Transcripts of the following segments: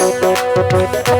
Thank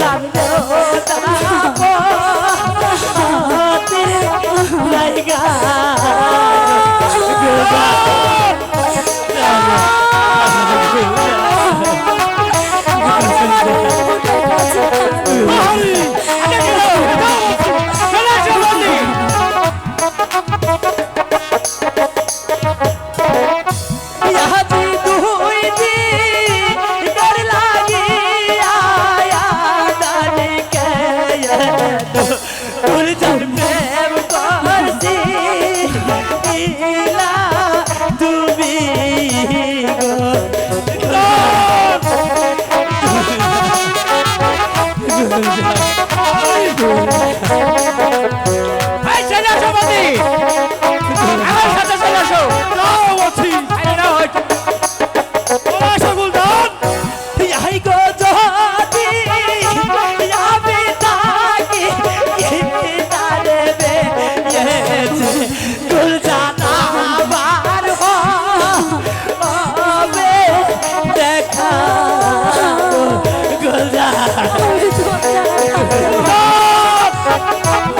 জানলো তারা Oh,